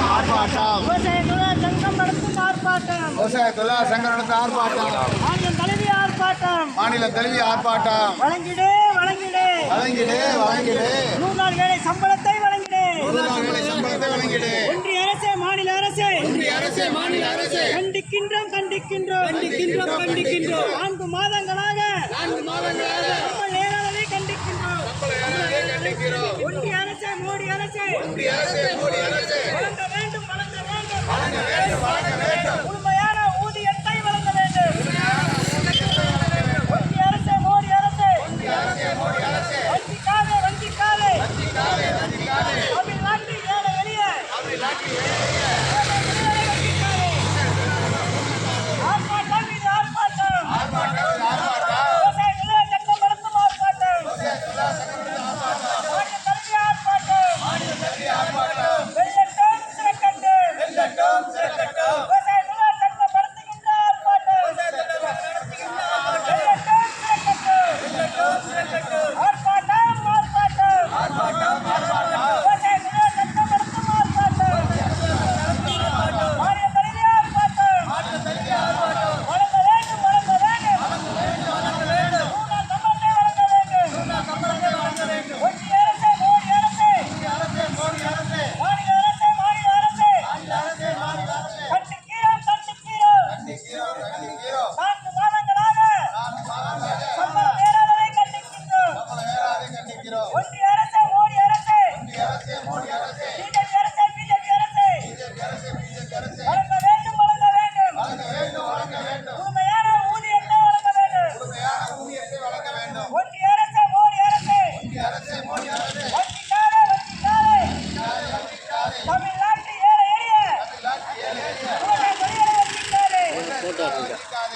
ஆர்ப்பாட்டம். விவசாய தொழிலாளர் சங்கம் நடத்த ஆர்ப்பாட்டம். மாநிலம் தழுவி ஆர்ப்பாட்டம். மாநில கல்வி ஆர்ப்பாட்டம். வழங்கிடு வழங்கிடு. வழங்கிடு வழங்கிடு. நூறு நாள் வேலை சம்பளத்தை வழங்கிடு. வேலை சம்பளத்தை வழங்கிடு. ஒன்றிய அரசு மாநில அரசு. ஒன்றிய அரசு மாநில அரசு. கண்டிக்கின்றோம் கண்டிக்கின்றோம். கண்டிக்கின்றோம் கண்டிக்கின்றோம். நான்கு மாதங்களாக நான்கு மாதங்களாக கண்டிக்கின்றோம். ஒன்றிய அரசு மோடி அரசு. ஒன்றிய அரசு மோடி அரசு.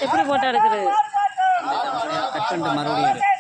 எப்படி போட்டோ எடுக்கிறது? கட் பண்ணிட்டு மறுபடியும்